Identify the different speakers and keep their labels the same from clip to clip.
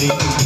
Speaker 1: ಕೋಳಿ ನುಗ್ಗಿದ್ದ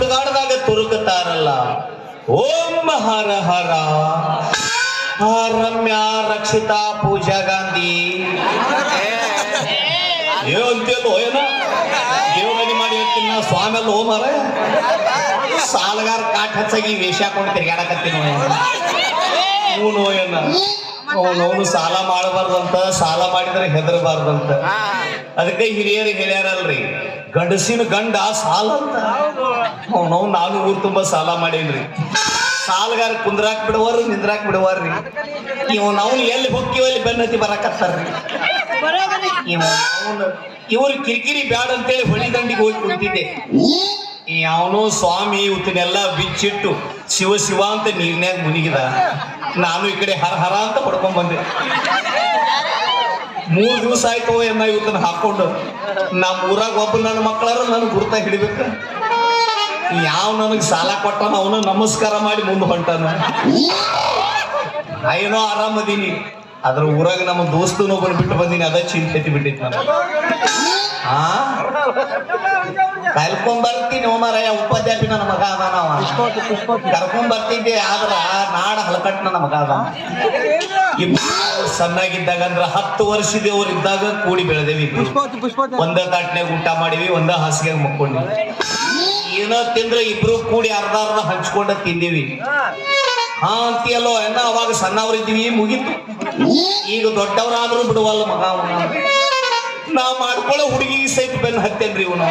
Speaker 1: ಸುಡುಗಾಡದಾಗ ತುರುಕುತ್ತಾರಲ್ಲ. ಓಂ ಹರ ಹರ. ರಮ್ಯ ರಕ್ಷಿತಾ ಪೂಜಾ ಗಾಂಧಿ. ಏ ಅಂತೀಯಲ್ಲೋ ಏನೋ? ದೇವಗಣಿ ಮಾಡಿ ಹೇಳ್ತೀನಿ ನಾ ಸ್ವಾಮಿ ಅಲ್ಲ ಓ ಮಾರ ಸಾಲಗಾರ ಕಾಟ್ ಹಚ್ಚಾಗಿ ವೇಷ ಹಾಕೊಂಡು ತಿರ್ಗಾಡಕತ್ತೀನಿ ಅವನು ಏನ? ಅವನು ಸಾಲ ಮಾಡಬಾರ್ದಂತ ಸಾಲ ಮಾಡಿದ್ರೆ ಹೆದರಬಾರ್ದಂತ ಅದಕ್ಕೆ ಹಿರಿಯರು ಹೇಳ್ಯಾರಲ್ರಿ ಗಂಡಸಿನ ಗಂಡ ಸಾಲ ಅಂತ. ಅವನವ್ ನಾನು ಊರ್ ತುಂಬಾ ಸಾಲ ಮಾಡೇನ್ರಿ. ಸಾಲಗಾರ ಕುಂದ್ರಾಕ್ ಬಿಡುವಾರು ನಿಂದ್ರಾಕ್ ಬಿಡುವಾರ್ರಿ. ಇವ್ ನಾವು ಎಲ್ಲಿ ಹೊಕ್ಕಿವ ಅಲ್ಲಿ ಬೆನ್ನತಿ ಬರಾಕತ್ತಾರ್ರಿ. ಇವ ಇವ್ರು ಕಿರಿಕಿರಿ ಬ್ಯಾಡ ಅಂತೇಳಿ ಹೊಳಿ ದಂಡಿಗೆ ಹೋಗಿ ಕುಂತಿದ್ದೆ. ಯಾವನೋ ಸ್ವಾಮಿ ಇವತ್ತನ್ನೆಲ್ಲ ಬಿಚ್ಚಿಟ್ಟು ಶಿವ ಶಿವ ಅಂತ ನೀರ್ನ್ಯಾಗ ಮುನಿಗಿದ. ನಾನು ಈ ಕಡೆ ಹರ ಹರ ಅಂತ ಪಡ್ಕೊಂಡ್ ಬಂದೆ. ಮೂರ್ ದಿವಸ ಆಯ್ತು ಎನ್ನ ಇವತ್ತನ್ನ ಹಾಕೊಂಡು. ನಮ್ಮ ಊರಾಗ ಒಬ್ಬ ನನ್ನ ಮಕ್ಕಳಾರ ನನ್ ಗುರ್ತ ಹಿಡಿಬೇಕ. ಯಾವ ನನಗ್ ಸಾಲ ಕೊಟ್ಟಾನ ಅವನು ನಮಸ್ಕಾರ ಮಾಡಿ ಮುಂದೆ ಹೊಂಟಾನ. ಏನೋ ಆರಾಮದೀನಿ ಅದ್ರ ಊರಾಗ ನಮ್ಮ ದೋಸ್ತನು ಬಿಟ್ಟು ಬಂದೀನಿ, ಅದ ಚಿಂತೆ ಬಿಟ್ಟಿತ್ತು ನಾನು ಆ? ಕರ್ಕೊಂಡ್ ಬರ್ತೀನಿ ಓಮಾರಯ್ಯ ಉಪಾಧ್ಯಾಪಿ ನನ್ನ ಮಗ ಅದಾನವ ಕರ್ಕೊಂಡ್ ಬರ್ತಿದ್ದೆ, ಆದ್ರ ಹಲಕಟ್ ನನ್ನ ಮಗ ಅದ ಸಣ್ಣಾಗಿದ್ದಾಗ ಅಂದ್ರ ಹತ್ತು ವರ್ಷದವ್ರು ಇದ್ದಾಗ ಕೂಡಿ ಬೆಳೆದೇವಿ. ಒಂದ ತಾಟ್ನಾಗ ಊಟ ಮಾಡಿವಿ ಒಂದ ಹಾಸಿಗೆ ಮಕ್ಕೊಂಡ್ವಿ. ಏನೋ ತಿಂದ್ರೆ ಇಬ್ರು ಕೂಡಿ ಅರ್ಧ ಅರ್ಧ ಹಂಚ್ಕೊಂಡ ತಿಂದೀವಿ. ಹಾ ಅಂತೀಯಲ್ಲೋ ಎನ್ನ ಅವಾಗ ಸಣ್ಣವರಿದ್ದೀವಿ ಮುಗೀತು. ಈಗ ದೊಡ್ಡವರಾದ್ರೂ ಬಿಡುವಲ್ಲ ಮಗ ಅವನ. ನಾ ಮಾಡ್ಕೊಳ್ಳೋ ಹುಡುಗಿಗೆ ಸಹಿತ ಬೆನ್ ಹತ್ತೇನ್ರಿ ಇವನು.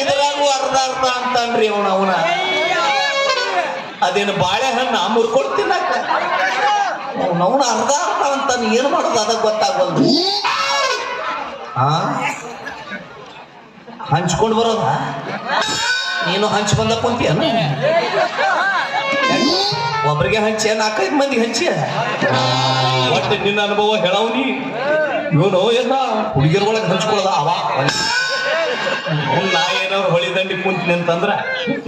Speaker 1: ಇದ್ರಾಗೂ ಅರ್ಧ ಅರ್ಧ ಅಂತಾನ್ರಿ ಅವನ ಅವನ. ಅದೇನು ಬಾಳೆಹಣ್ಣು ಮುರ್ಕೊಂಡು ತಿನ್ನಕ್ಕ ಅವನ ಅರ್ಧ ಅರ್ಧ ಅಂತ ಏನು ಮಾಡೋದು ಅದಕ್ಕೆ ಗೊತ್ತಾಗಲ್ದು? ಹಾ ಹಂಚ್ಕೊಂಡು ಬರೋದ? ನೀನು ಹಂಚ್ ಬಂದ ಕುಂತಿಯ ಒಬ್ರಿಗೆ ಹಂಚಿಯ, ನಾಲ್ಕೈದು ಮಂದಿ ಹಂಚಿಯ? ಒಟ್ಟು ನಿನ್ನ ಅನುಭವ ಹೇಳವ್ನಿ. ಇವನು ಎಲ್ಲ ಹುಡುಗಿರೊಳಗೆ ಹಂಚ್ಕೊಳ್ಳೋದ ಅವ? ನಾ ಏನಾದ್ರು ಹೊಳಿ ದಂಡಿ ಕುಂತೀನಿ ಅಂತಂದ್ರ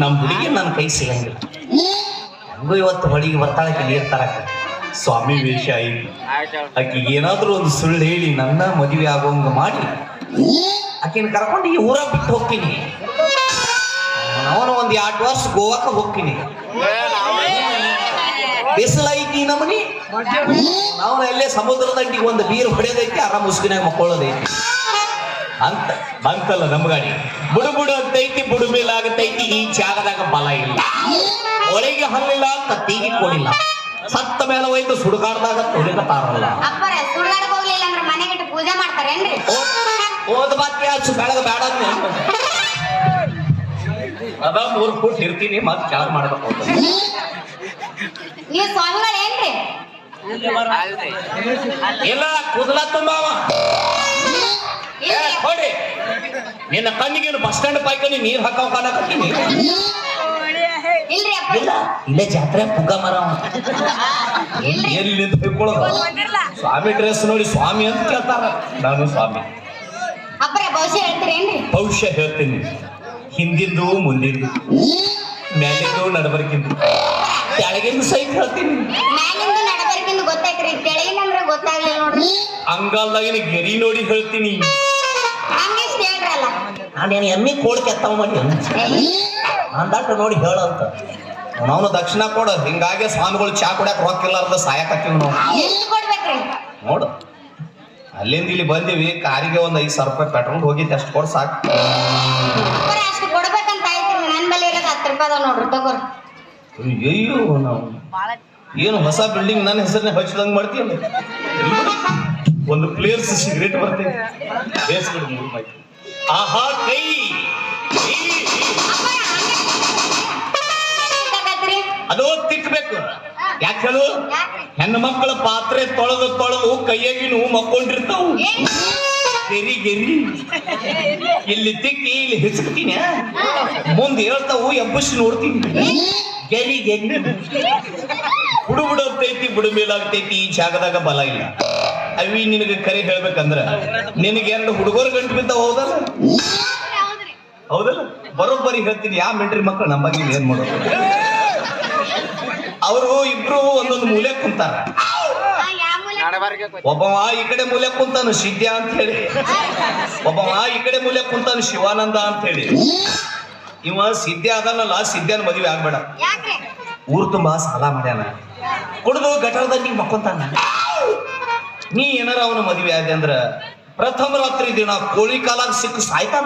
Speaker 1: ನಮ್ಮ ಹುಡುಗಿ ನನ್ನ ಕೈ ಸಿಗಂಗಿಲ್ಲ. ಹಂಗೂ ಇವತ್ತು ಹೊಳಿಗೆ ಬರ್ತಾಳಕ್ಕೆ ನೀರು ತರಕ. ಸ್ವಾಮಿ ವೇಷ ಐತಿ ಆಕಿಗೆ ಏನಾದ್ರೂ ಒಂದು ಸುಳ್ಳು ಹೇಳಿ ನನ್ನ ಮದುವೆ ಆಗೋಂಗ ಮಾಡಿ. ಆಕಿನ ಕರ್ಕೊಂಡು ಈ ಊರ ಬಿಟ್ಟು ಹೋಗ್ತೀನಿ. ಅವನು ಒಂದು ಎರಡು ವರ್ಷ ಗೋವಾಕ ಹೋಗ್ತೀನಿ. ಬಿಸಿಲೈತಿ ನಮನಿ. ನಾವು ಎಲ್ಲೇ ಸಮುದ್ರದ ದಂಡಿಗೆ ಒಂದು ನೀರು ಹೊಡೆದೈತಿ ಆರಾಮ್ ಮುಸ್ಕಿನಾಗ ಮಕ್ಕೊಳ್ಳೋದೈತಿ. ಅಂತ ಬಂತಲ್ಲ ನಮ್ಮ ಗಾಡಿ ಬುಡು ಬುಡು ಅಂತೈತಿ ಬುಡು ಮೇಲೆ ಆಗತೈತಿ ಈ ಜಾಗದಾಗ ಬಲ ಇಲ್ಲ. ಒಳಗೆ ಹಲ್ಲಿಲ್ಲ ಕತ್ತಿಗೆ ಕೊಡಿಲ್ಲ ಸತ್ತ ಮೇಲೆ ಒಯ್ದು ಸುಡುಗಾಡ್ದಾಗ ತೊಡಿಕತಾರಲ್ಲ
Speaker 2: ಅಪ್ಪರ ಸುಡ್ಗಾಡಕ್ ಹೋಗ್ಲಿಲ್ಲ ಅಂದ್ರೆ ಮನೆಗೆ ಇಟ್ಟು ಪೂಜೆ ಮಾಡ್ತಾರೇನ್ರಿ?
Speaker 1: ಓದ್ ಬಾಕಿ ಹಚ್ಚು ಬೆಳಗ ಬೇಡ. ಅದ. ಮೂರು ಫುಟ್ ಇರ್ತೀನಿ ಮತ್ತೆ ಚಾರ್ ಮಾಡ್ಬೇಕು ಅಂತ.
Speaker 2: ನೀವು ಸ್ವಾಮಿಗಳು ಏನ್ರಿ?
Speaker 1: ಇಲ್ಲ ಕುದಲ ತುಂಬಾವ. ಹೊಡಿ ನಿನ್ನ ಕಣ್ಣಿಗೆ ಬಸ್ ಸ್ಟ್ಯಾಂಡ್ ಪೈಕ ನೀರ್ ಹಾಕೋ ಕಾಣಕತ್ತೀನಿ
Speaker 2: ಇಲ್ರಿ ಅಪ್ಪ.
Speaker 1: ಇಲ್ಲ ಇಲ್ಲೇ ಜಾತ್ರೆ ಪುಗ್ಗ ಮರ.
Speaker 2: ಇಲ್ರಿ.
Speaker 1: ಎಲ್ಲಿ ನಿಂತು ಸ್ವಾಮಿ ಡ್ರೆಸ್ ನೋಡಿ ಸ್ವಾಮಿ ಅಂತ ಕೇಳ್ತಾರ. ನಾನು ಸ್ವಾಮಿ.
Speaker 2: ಅಪ್ಪರ ಭವಿಷ್ಯ ಹೇಳ್ತೀರೇನ್ರಿ
Speaker 1: ಭವಿಷ್ಯ ಹೇಳ್ತೀನಿ. ಹಿಂದಿಂದು ಮುಂದಿಂದು. ಮ್ಯಾಲಿಂದು ನಡಬರ್ಕಿಂದು. ಕೆಳಗಿಂದು ಸಹಿತ ಹೇಳ್ತೀನಿ.
Speaker 2: ಮ್ಯಾಲಿಂದ ನಡಬರ್ಕಿಂದ ಗೊತ್ತಾಯ್ತ್ರಿ. ತೆಳಗಿನಂದ್ರ ಗೊತ್ತಾಗ್ಲಿಲ್ಲ ನೋಡ್ರಿ.
Speaker 1: ಅಂಗಾಲ್ದಾಗಿನ ಗೆರಿ ನೋಡಿ ಹೇಳ್ತೀನಿ. ನಾನೇನು ಎಮ್ಮಿ ಕೋಡ್ ಕೆತ್ತವ ನಾನು ದಟ್ಟ ನೋಡಿ ಹೇಳಂತ ನಾವು ದಕ್ಷಿಣ ಕೊಡ. ಹಿಂಗಾಗಿ ಸ್ವಾಮಿಗಳು ಚಾ ಕುಡ್ಯಾಕ ರೊಕ್ಕಿಲ್ಲಾರ್ದ ಸಾಯಕತ್ತೀವಿ ನಾವು. ನೋಡು. ಅಲ್ಲಿಂದ ಇಲ್ಲಿ ಬಂದೀವಿ. ಕಾರಿಗೆ ಒಂದ್ ಐದು ಸಾವಿರ ರೂಪಾಯಿ ಪೆಟ್ರೋಲ್ ಹೋಗಿದ್ದೆ. ಅಷ್ಟು ಕೊಡ್ ಸಾಕು.
Speaker 2: ನನ್
Speaker 1: ಅಯ್ಯೋ ನಾವು. ಏನು ಹೊಸ ಬಿಲ್ಡಿಂಗ್ ನನ್ನ ಹೆಸರನ್ನೇ ಹಚ್ಚಿದಂಗ್ ಮಾಡ್ತೀಯಲ್ಲ? ಒಂದು ಪ್ಲೇಸ್ ಸಿಗರೇಟ್ ಬರ್ತೈತೆ. ಬೇಸ್ಬಿಡು ಮೂರು ಆಹಾ, ಕೈ! ಅದೋ ತಿಕ್ಕಬೇಕು ಯಾಕೆ ಹೇಳು? ಹೆಣ್ಣು ಮಕ್ಕಳ ಪಾತ್ರೆ ತೊಳೆದು ತೊಳೆದು ಕೈಯಾಗಿ ನೂ ಮಕ್ಕೊಂಡಿರ್ತಾವು? ಗೆರಿ ಗೆರಿ. ಇಲ್ಲಿ ತಿಕ್ಕಿ, ಇಲ್ಲಿ ಹಿಸ್ಕತೀನಿ ಮುಂದೆ ಹೇಳ್ತಾವು, ಎಬ್ಬಸಿ ನೋಡ್ತೀನಿ. ಗೆರಿ ಗೆರಿ. ಬುಡು ಬಿಡೋಗ್ತೈತಿ ಬುಡು ಮೇಲಾಗ್ತೈತಿ, ಈ ಜಾಗದಾಗ ಬಲ ಇಲ್ಲ. ಅವಿ ನಿನಗೆ ಕರೆ ಹೇಳ್ಬೇಕಂದ್ರ? ನಿನಗೆ ಎರಡು ಹುಡುಗರು ಗಂಟು ಬಿದ್ದ ಹೌದಲ್ಲ? ಹೌದಲ್ಲ? ಬರೋಬ್ಬರಿ ಹೇಳ್ತೀನಿ ಯಾವ ಮೆಂಟ್ರಿ ಮಕ್ಕಳು ನಮ್ಮ ಬಗ್ಗೆ ಏನ್ ಮಾಡೋದು? ಅವರು ಇಬ್ರು ಒಂದೊಂದು ಮೂಲೆ ಕುಂತಾರ? ಒಬ್ಬವ ಈ ಕಡೆ ಮೂಲೆ ಕುಂತಾನು ಸಿದ್ಧ ಅಂತ ಹೇಳಿ. ಒಬ್ಬವ ಈ ಕಡೆ ಮೂಲೆ ಕುಂತಾನು ಶಿವಾನಂದ ಅಂತ ಹೇಳಿ. ಇವ ಸಿದ್ಧ ಅದನ್ನಲ್ಲ ಸಿದ್ಧನ ಮದುವೆ ಆಗ್ಬೇಡ. ಊರ್ ತುಂಬಾ ಸಾಲ ಮಾಡ್ಯಾನ. ಕುಡಿದು ಘಟನದಲ್ಲಿ ಮಕ್ಕೊಂತಾನ? ನೀ ಏನಾರ ಅವನ ಮದುವೆ ಆದೆ ಅಂದ್ರ ಪ್ರಥಮ ರಾತ್ರಿ ದಿನ ಕೋಳಿ ಕಾಲಾಗ ಸಿಕ್ಕು ಸಾಯ್ತಾನ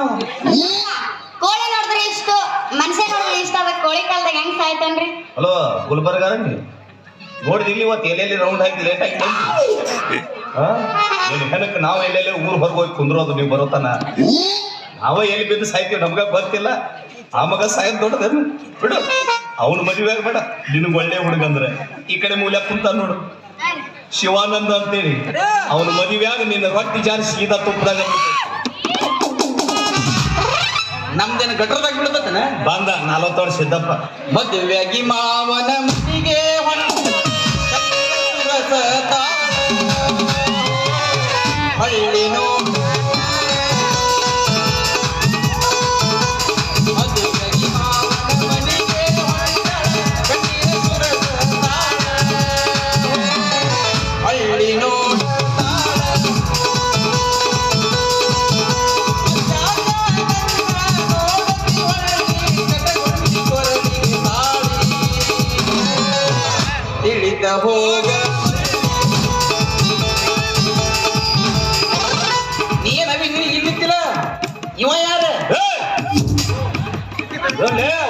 Speaker 2: ಕೋಳಿ ನೋಡಿದ್ರೆ ಇಷ್ಟು ಮನುಷ್ಯ ನೋಡಿದ್ರೆ ಇಷ್ಟ ಅದ ಕೋಳಿ ಕಾಲದಾಗ ಹೆಂಗ್ ಸಾಯ್ತಾನ್ರಿ?
Speaker 1: ಹಲೋ ಗುಲ್ಬರ್ಗ ನೀವು ನೋಡಿದಿಲ್ಲ ಇವತ್ತು ಎಲ್ಲೆಲ್ಲಿ ರೌಂಡ್ ಹಾಕಿ ಲೇಟ್ ಆಗಿ ಬಂದು? ಹೆನಕ್ಕೆ ನಾವು ಎಲ್ಲೆಲ್ಲಿ ಊರು ಹೊರಗೆ ಹೋಗಿ ಕುಂದ್ರೋದು ನೀವು ಬರೋತನ ನಾವ ಎಲ್ಲಿ ಬಿದ್ದು ಸಾಯ್ತೀವಿ ನಮ್ಗ ಗೊತ್ತಿಲ್ಲ. ಆ ಮಗ ಸಾಯೋದ್ ದೊಡ್ಡದೇನು? ಬಿಡು. ಅವನು ಮದುವೆ ಆಗ್ಬೇಡ ನಿನಗ್ ಒಳ್ಳೆ ಹುಡುಗಂದ್ರೆ ಈ ಕಡೆ ಮೂಲ ಕುಂತ ನೋಡು. ಶಿವಾನಂದ ಅಂತೇಳಿ. ಅವನ ಮದುವೆಯಾಗ ನಿನ್ನ ರೊಟ್ಟಿ ಜಾರಿ ಸೀದಾ ತುಪ್ಪದಾಗ
Speaker 3: ನಮ್ದೇನ ಗಟ್ರದಾಗ ಬಿಡ್ಬೇಕನ
Speaker 1: ಬಂದ ನಲವತ್ತು ವರ್ಷ ಸಿದ್ದಪ್ಪ
Speaker 3: ಮದುವೆಯಾಗಿ ಮಾವನ ಮನೆಗೆ ಹೊಂಟ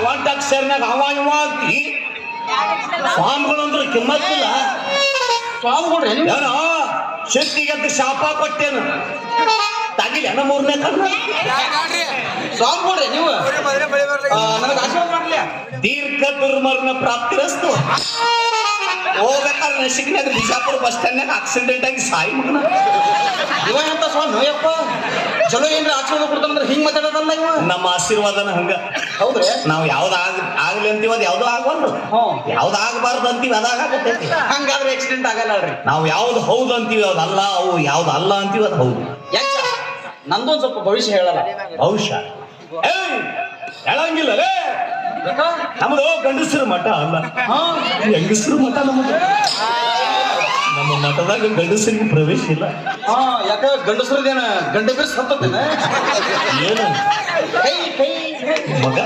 Speaker 1: ಒಂದ್ ಅಕ್ಷರನಾಗ ಅವ ಇವ ಅಂತಿ. ಸ್ವಾಮಿಗಳಂದ್ರೆ ಕಿಮ್ಮತ್ತಿಲ್ಲ.
Speaker 3: ಸ್ವಾಮಿಗಳು
Speaker 1: ಏನೋ ಶಕ್ತಿಗೆ ಶಾಪ ಕೊಟ್ಟೇನು. ತಗಿಲ ಮೂರನೇ ಕಣ್ಣು.
Speaker 3: ಸ್ವಾಮಿಗಳ್ರಿ ನೀವು? ನನಗೆ ಆಶೀರ್ವಾದ ಮಾಡ್ಲಿ.
Speaker 1: ದೀರ್ಘ ದುರ್ಮರಣ ಪ್ರಾಪ್ತಿರಸ್ತು ಹೋಗ್ಬೇಕಾದ್ರೆ ನಶಿಕ್ನಾಗ ಬಿಜಾಪುರ ಬಸ್ ಸ್ಟ್ಯಾಂಡ್ನಾಗ ಆಕ್ಸಿಡೆಂಟ್ ಆಗಿ ಸಾಯಿ ಮಗನ.
Speaker 3: ಇವ ಎಂತ ಸ್ವಾಮಿ ನೋಯಪ್ಪ? ಚಲೋ ಏನ್ರಿ ಆಶೀರ್ವಾದ ಕೊಡ್ತಾನಂದ್ರೆ ಹಿಂಗ್ ಮಾತಾಡೋದಲ್ಲ ಇವ?
Speaker 1: ನಮ್ಮ ಆಶೀರ್ವಾದನ ಹಂಗ.
Speaker 3: ಹೌದ್ರಿ?
Speaker 1: ನಾವು ಯಾವ್ದು ಆಗ ಆಗ್ಲಿ ಅಂತೀವಿ ಅದು ಯಾವ್ದು ಆಗ್ಬಾರ್ದು. ಯಾವ್ದು ಆಗಬಾರ್ದು ಅಂತೀವಿ ಅದಾಗ
Speaker 3: ಹಂಗಾದ್ರೆ ಆಕ್ಸಿಡೆಂಟ್ ಆಗಲ್ಲ ರೀ
Speaker 1: ನಾವು ಯಾವ್ದು ಹೌದು ಅಂತೀವಿ ಅದು ಅಲ್ಲ ಅವು ಯಾವ್ದು ಅಲ್ಲ ಅಂತೀವಿ ಅದು ಹೌದು.
Speaker 3: ಯಾಕ ನಂದೊಂದ್ ಸ್ವಲ್ಪ ಭವಿಷ್ಯ ಹೇಳಲ್ಲ.
Speaker 1: ಭವಿಷ್ಯ? ಹೇಳಂಗಿಲ್ಲ? ನಮ್ದು ಗಂಡಸರು ಮಠ ಅಲ್ಲ.
Speaker 3: ಹಾ
Speaker 1: ಹೆಂಗಸರು ಮಠ ನಮ್ದು ನಮ್ಮ ಮಠದಾಗ ಗಂಡಸರಿಗೆ ಪ್ರವೇಶ ಇಲ್ಲ.
Speaker 3: ಹಾ ಯಾಕ ಗಂಡಸರದೇನ ಗಂಡ ಬಿರ್ಸ್ ಹತ್ತದೇನ
Speaker 1: ಏನು?
Speaker 3: ಕೈ ಕೈ
Speaker 1: ಮಗ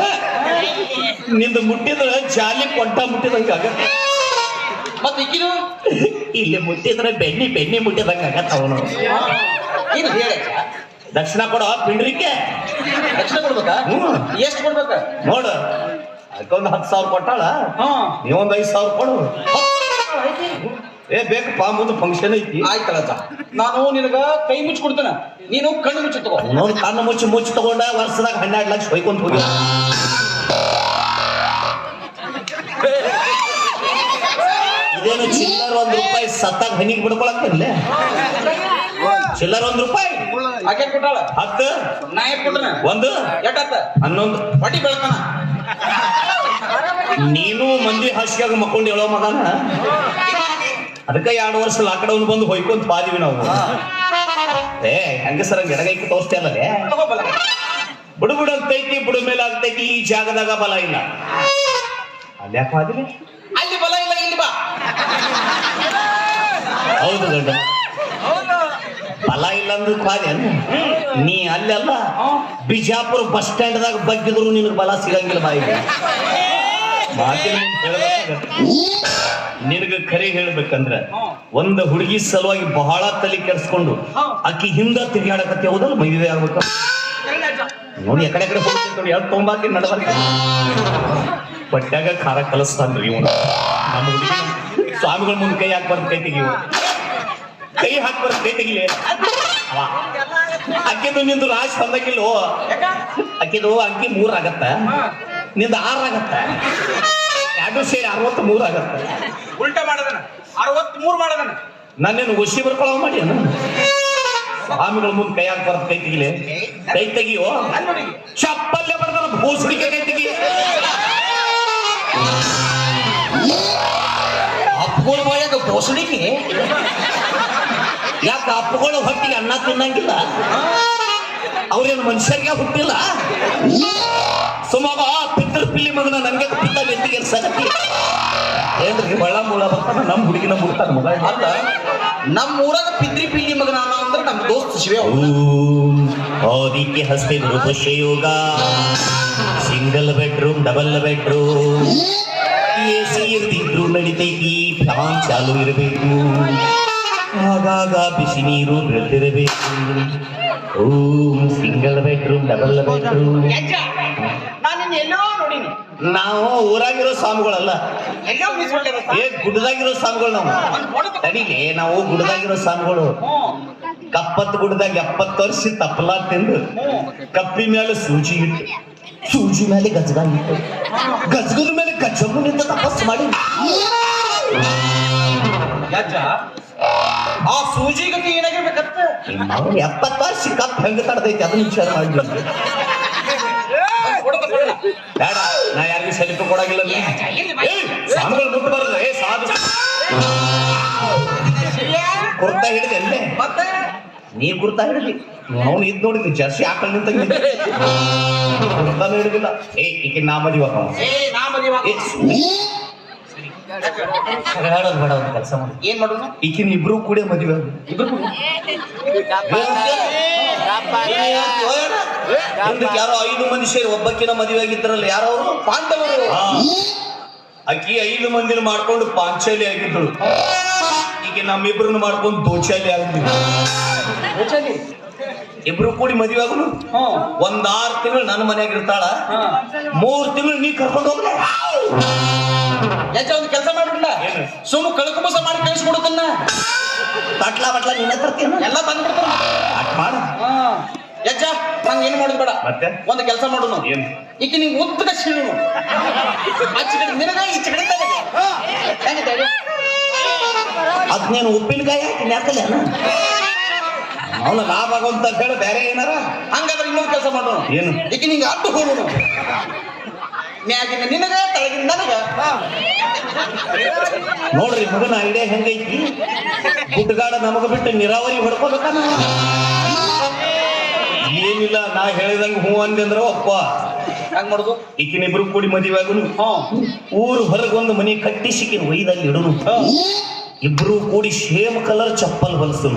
Speaker 1: ನಿಂದು ಮುಟ್ಟಿದ್ರ ಜಾಲಿ ಕೊಂಟ ಮುಟ್ಟಿದಂಗ ಮತ್ತೆ
Speaker 3: ಮತ್
Speaker 1: ಇಲ್ಲಿ ಮುಟ್ಟಿದ್ರೆ ಬೆಣ್ಣಿ ಬೆಣ್ಣಿ ಮುಟ್ಟಿದಂಗ ಅವನು.
Speaker 3: ಏನು ಹೇಳ?
Speaker 1: ದಕ್ಷಿಣ ಕೊಡ ಪಿಂಡ್ರಿಕೆ.
Speaker 3: ದಕ್ಷಿಣ ಕೊಡ್ಬೇಕಾ. ಎಷ್ಟು ಕೊಡ್ಬೇಕ?
Speaker 1: ನೋಡು ಅದಕ್ಕೊಂದು ಹತ್ತು ಸಾವಿರ ಕೊಟ್ಟಾಳ. ನೀವೊಂದು ಐದು ಸಾವಿರ ಕೊಡು. ಏ ಬೇಕಪ್ಪ ಮುಂದೆ ಫಂಕ್ಷನ್ ಐತಿ.
Speaker 3: ಆಯ್ತಲ್ಲ ನಾನು ನಿನಗ ಕೈ ಮುಚ್ಚಿ ಕೊಡ್ತೇನೆ. ನೀನು ಕಣ್ಣು ಮುಚ್ಚಿ ತಗೋ.
Speaker 1: ಕಣ್ಣು ಮುಚ್ಚಿ ಮುಚ್ಚಿ ತಗೊಂಡ ವರ್ಷದಾಗ ಹನ್ನೆರಡು ಲಕ್ಷ ಹೊಯ್ಕೊಂತ ಹೋಗಿ ಇದೇನು ಚಿಲ್ಲರ್ ಒಂದ್ ರೂಪಾಯಿ ಸತ್ತಾಗ ಹನಿಗೆ ಬಿಡ್ಕೊಳಕ್ಕಿಲ್ಲ ಚಿಲ್ಲರ್ ಒಂದ್ ರೂಪಾಯಿ.
Speaker 3: ಆಕೆ ಕೊಟ್ಟಾಳ?
Speaker 1: ಹತ್ತು.
Speaker 3: ನಾ ಕೊಟ್ಟನ
Speaker 1: ಒಂದು.
Speaker 3: ಎಟ್ಟ
Speaker 1: ಹನ್ನೊಂದು.
Speaker 3: ಪಟಿ ಬೆಳಕನ
Speaker 1: ನೀನು ಮಂದಿ ಹಾಸಿಗೆ ಮಕ್ಕೊಂಡು ಹೇಳೋ ಮಗನ? ಅದಕ್ಕೆ ಎರಡು ವರ್ಷ ಲಾಕ್ಡೌನ್ ಬಂದು ಹೊಯ್ಕೊಂತ ಬಾದಿವಿ ನಾವು. ಏ ಹೆಂಗಸರ ಎಡಗೈకి ತೋರಿಸ್ತಾ ಅಲ್ಲದೆ ಬುಡು ಬುಡು ಅಂತೈತಿ ಬುಡ ಮೇಲೆ ಆಗ್ತೈತಿ ಈ ಜಾಗದಾಗ ಬಲ ಇಲ್ಲ. ಅಲ್ಲಿ ಯಾಕೆ
Speaker 3: ಅಲ್ಲಿ ಬಲ ಇಲ್ಲ ಇಲ್ಲಿ ಬಾ.
Speaker 1: ಹೌದು ಗಂಡ ಬಲ ಇಲ್ಲ ಅಂದ್ರೆ ಬಾದಿ ನೀ ಅಲ್ಲೆಲ್ಲ ಬಿಜಾಪುರ ಬಸ್ ಸ್ಟ್ಯಾಂಡ್ ದಾಗ ಬಗ್ಗಿದ್ರು ನಿನಗೆ ಬಲ ಸಿಗಂಗಿಲ್ಲ ಬಾಯಿಗೆ. ನಿನಗೆ ಖರೆ ಹೇಳ್ಬೇಕಂದ್ರ ಒಂದು ಹುಡುಗಿ ಸಲುವಾಗಿ ಬಹಳ ತಲೆ ಕೆಡ್ಸ್ಕೊಂಡು ಅಕ್ಕಿ ಹಿಂದ ತಿರುಗಾಡಕತ್ತಿ ಹೌದಲ್ಲ? ಮದುವೆ ಆಗ್ಬೇಕು. ನೋಡಿ ಎಕಡೆ ಕಡೆ ಹೋಗ್ತೀನಿ ನೋಡಿ ತೊಂಬಾಕಿ ನಡಬಾರ್ದು ಬಟ್ಟ್ಯಾಗ ಖಾರ ಕಲಿಸ್ತಾನ್ರಿ ಇವನು. ನಮ್ಮ ಸ್ವಾಮಿಗಳ ಮುಂದೆ ಕೈ ಹಾಕ್ಬಾರ್ದು ಕೈ ತೆಗಿವು ಕೈ ಹಾಕ್ಬಾರ್ದು ಕೈ ತೆಗಿಲಿ. ಅಕ್ಕಿದು ನಿಂದು ರಾಶ್ ತಂದಾಗಿಲ್ಲೋ ಅಕ್ಕಿದು ಅಕ್ಕಿ ಮೂರ್ ಆಗತ್ತ? ನಿಂದ ಆರ್ ಆಗತ್ತ. ಎರಡು ಸೇರಿ ಅರವತ್ತ್ ಮೂರು ಆಗತ್ತೆ.
Speaker 3: ಉಲ್ಟಾ ಮಾಡದನ? ಅರವತ್ಮೂರು ಮಾಡದನ?
Speaker 1: ನನ್ನೇನು ಉಸಿ ಬರ್ಕೊಳವ ಮಾಡಿ ಸ್ವಾಮಿಗಳ ಮುಂದೆ ಕೈ ಹಾಕಿ ಬರತ್ ಕೈ ತೆಗಿಲೆ. ಕೈ ತೆಗಿಯೋ? ಚಪ್ಪಲ್ಲೆ ಬರ್ತಾನ ಭೂಸುಡಿಕೆ ಕೈ ತೆಗಿ.
Speaker 3: ಅಪ್ಪಗಳ ಬಾಯಾಗ ಭೂಸುಡಿಕೆ
Speaker 1: ಯಾಕೆ ಅಪ್ಪಗಳು ಹೊಟ್ಟಿಗೆ ಅನ್ನ ತಿನ್ನಂಗಿಲ್ಲ? ಅವ್ರೇನು ಮನುಷ್ಯರಿಗೆ ಹುಟ್ಟಿಲ್ಲ? ಸುಮಗ ಪಿತೃ ಪಿಲ್ಲಿ ಮಗನ ನಂಗೆ ಪಿತ್ತ ಬೆತ್ತಿಗೆ ಸಗತಿ ಏನ್ರಿ ಬಳ್ಳ ಮೂಳ ಬರ್ತಾನ ನಮ್ಮ ಹುಡುಗಿನ ಮುಡ್ತಾನ ಮಗ.
Speaker 3: ಅಲ್ಲ ನಮ್ಮ ಊರಾಗ ಪಿತ್ರಿ ಪಿಲ್ಲಿ ಮಗನ ಅಂದ್ರೆ ನಮ್ಮ ದೋಸ್ತ ಶಿವೆ
Speaker 1: ಆದಿತ್ಯ ಹಸ್ತೆ ನೃಪಶ್ಯ ಯೋಗ single bedroom double bedroom. A C ಇರ್ದಿದ್ರು ನಡಿತೈತಿ ಫ್ಯಾನ್ ಚಾಲು ಇರಬೇಕು. ಆಗಾಗ ಬಿಸಿ ನೀರು ಬೀಳ್ತಿರಬೇಕು ಓಂ ಸಿಂಗಲ್ ಬೆಡ್ರೂಮ್ ಡಬಲ್ ಬೆಡ್ರೂಮ್
Speaker 3: ಯಜ್ಜ, ನಾನ್ ನಿನ್ನ ಎಲ್ಲೋ ನೋಡಿನಿ
Speaker 1: ನಾವು ಊರಾಗಿರೋ ಸ್ವಾಮಿಗಳಲ್ಲ. ಏ ಗುಡ್ಡದಾಗಿರೋ ಸ್ವಾಮಿಗಳು ನಾವು. ಅಡಿಗೆ ನಾವು ಗುಡ್ಡದಾಗಿರೋ ಸ್ವಾಮಿಗಳು. ಕಪ್ಪತ್ ಗುಡ್ಡದಾಗ ಎಪ್ಪತ್ತು ವರ್ಷ ತಪ್ಪಲ ತಿಂದು ಕಪ್ಪಿ ಮೇಲೆ ಸೂಜಿ ಇಟ್ಟು ಸೂಜಿ ಮೇಲೆ ಗಜಗ ಇಟ್ಟು ಗಜಗದ ಮೇಲೆ ಗಜಗು ನಿಂತ ತಪಸ್ ಮಾಡಿ.
Speaker 3: ಆ ಸೂಜಿ ಗತಿ ಏನಾಗಿರ್ಬೇಕತ್ತ
Speaker 1: ನಾವು ಎಪ್ಪತ್ತು ವರ್ಷ ಕಪ್ ಹೆಂಗ ತಡದೈತಿ ಅದನ್ನ ವಿಚಾರ ಮಾಡಿ.
Speaker 3: ಕೊಡಕ ಕೊಡಲ್ಲ.
Speaker 1: ಬೇಡ ನಾ ಯಾರಿಗೂ ಸೆಲ್ಫಿ ಕೊಡಾಗಿಲ್ಲ ನೀ. ಏ, ಸಾಧು ಕುರ್ತಾ ಹಿಡಿದೆ ಅಲ್ಲೇ
Speaker 3: ಮತ್ತೆ
Speaker 1: ನೀ ಕುರ್ತಾ ಹಿಡಿದಿ ಅವನು ಇದ್ ನೋಡಿದ್ವಿ ಜರ್ಸಿ ಆಕಳ ನಿಂತ ಕುರ್ತಾನು ಹಿಡಿದಿಲ್ಲ ಏ ಈಕೆ ನಾ ಮದಿವ
Speaker 3: ಏ ನಾ ಮದುವೆ
Speaker 1: ಏ ಜಗಳಾಡೋದು ಬೇಡ ಒಂದು ಕೆಲಸ ಮಾಡಿ
Speaker 3: ಏನ್ ಮಾಡೋದು
Speaker 1: ಈಕಿನ ಇಬ್ರು ಕೂಡ ಮದುವೆ. ಹಿಂದಕ್ಕೆ ಯಾರೋ ಐದು ಮಂದಿ ಸೇರಿ ಒಬ್ಬಕ್ಕಿನ ಮದುವೆ ಆಗಿದ್ರಲ್ಲ ಯಾರೋ ಅವರು?
Speaker 3: ಪಾಂಡವರು.
Speaker 1: ಅಕ್ಕಿ ಐದು ಮಂದಿನ ಮಾಡ್ಕೊಂಡು ಪಾಂಚಾಲಿ ಆಗಿದ್ದಳು. ಈಗ ನಮ್ಮಿಬ್ರನ್ನ ಮಾಡ್ಕೊಂಡು ದೋಚಾಲಿ ಆಗಿದ್ವಿ ಇಬ್ರು ಕೂಡಿ ಮದುವೆ
Speaker 3: ಆಗಲು
Speaker 1: ಒಂದ್ ಆರು ತಿಂಗಳು ನನ್ನ ಮನೆಯಾಗ ಇರ್ತಾಳ. ಮೂರು ತಿಂಗಳು ನೀ ಕರ್ಕೊಂಡು ಹೋಗ್ಲ.
Speaker 3: ಒಂದು ಕೆಲಸ ಮಾಡ್ಬಿಡ್ಲ
Speaker 1: ಸುಮ್
Speaker 3: ಸುಮ್ಮ ಕಳ್ಕುಬಸ ಮಾಡಿ ಕಳಿಸ್ಕೊಡುತ್ತನ್ನ
Speaker 1: ಬಟ್ಲ ಬಟ್ಲ ನೀನೇ ತರ್ತೀನಿ
Speaker 3: ಎಲ್ಲ ತಂದ್ಬಿಡ್ತಾನ
Speaker 1: ಅಟ್ ಮಾಡ.
Speaker 3: ಹಾ. ಯಜ್ಜ ನಂಗೆ ಏನು ಮಾಡೋದು ಬೇಡ
Speaker 1: ಮತ್ತೆ?
Speaker 3: ಒಂದು ಕೆಲಸ ಮಾಡೋಣ
Speaker 1: ಏನು?
Speaker 3: ಈಗ ನಿಂಗೆ ಉದ್ದಕ ಶೀಳು ಆಚೆ ಕಡೆ ನಿನಗ ಈಚೆ ಕಡೆ ತನಗೆ. ಹಾ. ಹೆಂಗಿದೆ ಹೇಳು?
Speaker 1: ಅದ್ ನೀನು ಉಪ್ಪಿನಕಾಯಿ ಹಾಕಿ ಅವನ ಲಾಭ ಆಗೋಂತ ಹೇಳಿ ಬೇರೆ ಏನಾರ
Speaker 3: ಹಂಗಾದ್ರೆ ಇನ್ನೊಂದು ಕೆಲಸ ಮಾಡೋಣ
Speaker 1: ಏನು?
Speaker 3: ಈಗ ನಿಂಗೆ ಅಡ್ಡು ಹೋಗೋಣ ಮ್ಯಾಗಿನ ನಿನಗ ತಳಗಿನ ನನಗ ಹಾ.
Speaker 1: ನೋಡ್ರಿ ಮಗನ ಐಡಿಯಾ ಹೆಂಗೈತಿ ಗುಡ್ಡಗಾಡ ನಮಗ ಬಿಟ್ಟು ನೀರಾವರಿ ಹೊಡ್ಕೋಬೇಕ ಏನಿಲ್ಲ ನಾ ಹೇಳಿದಂಗ ಹೂ ಅಂದೆ ಅಂದ್ರ ಒಪ್ಪ
Speaker 3: ಮಾಡುದು ಮಾಡೋದು?
Speaker 1: ಈಕಿನಿಬ್ರು ಕೂಡಿ ಮದುವೆ ಆಗುನು
Speaker 3: ಹಾ.
Speaker 1: ಊರು ಹೊರಗೊಂದು ಮನೆ ಕಟ್ಟಿಸಿಕಿನ ಒಯ್ದಲ್ಲಿ ಇಡುನು? ಇಬ್ರು ಕೂಡಿ ಸೇಮ್ ಕಲರ್ ಚಪ್ಪಲ್ ಹೊಲಿಸ್ತು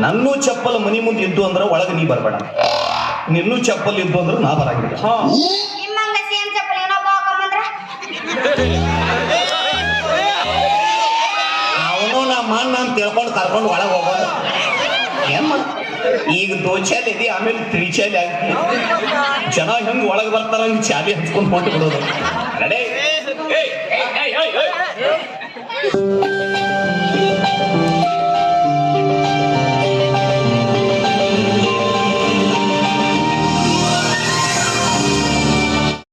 Speaker 1: ನನ್ನೂ ಚಪ್ಪಲ್ ಮನಿ ಮುಂದೆ ಇದ್ದು ಅಂದ್ರ ಒಳಗೆ ನೀ ಬರಬೇಡ. ನಿನ್ನೂ ಚಪ್ಪಲ್ ಇದ್ದು ಅಂದ್ರ ನಾ ಬರಾಗಿಲ್ಲ.
Speaker 3: ಹಾ.
Speaker 1: ಅವನು ನಮ್ಮ ಅಣ್ಣ ಅಂತ ತಿಳ್ಕೊಂಡು ಕರ್ಕೊಂಡು ಒಳಗೆ ಹೋಗೋದು. ಏನ್ ಮಾಡ ಈಗ ದೋಚಾಲಿ ಇದೆ ಆಮೇಲೆ ತಿಳಿಚಾಲಿ ಆಗ್ತಿ ಜನ ಹೆಂಗ್ ಒಳಗ್ ಬರ್ತಾರ ಹಂಗ್ ಚಾಲಿ ಹಚ್ಕೊಂಡು ಹೊಂಟು ಬಿಡೋದು. ನಡೆ.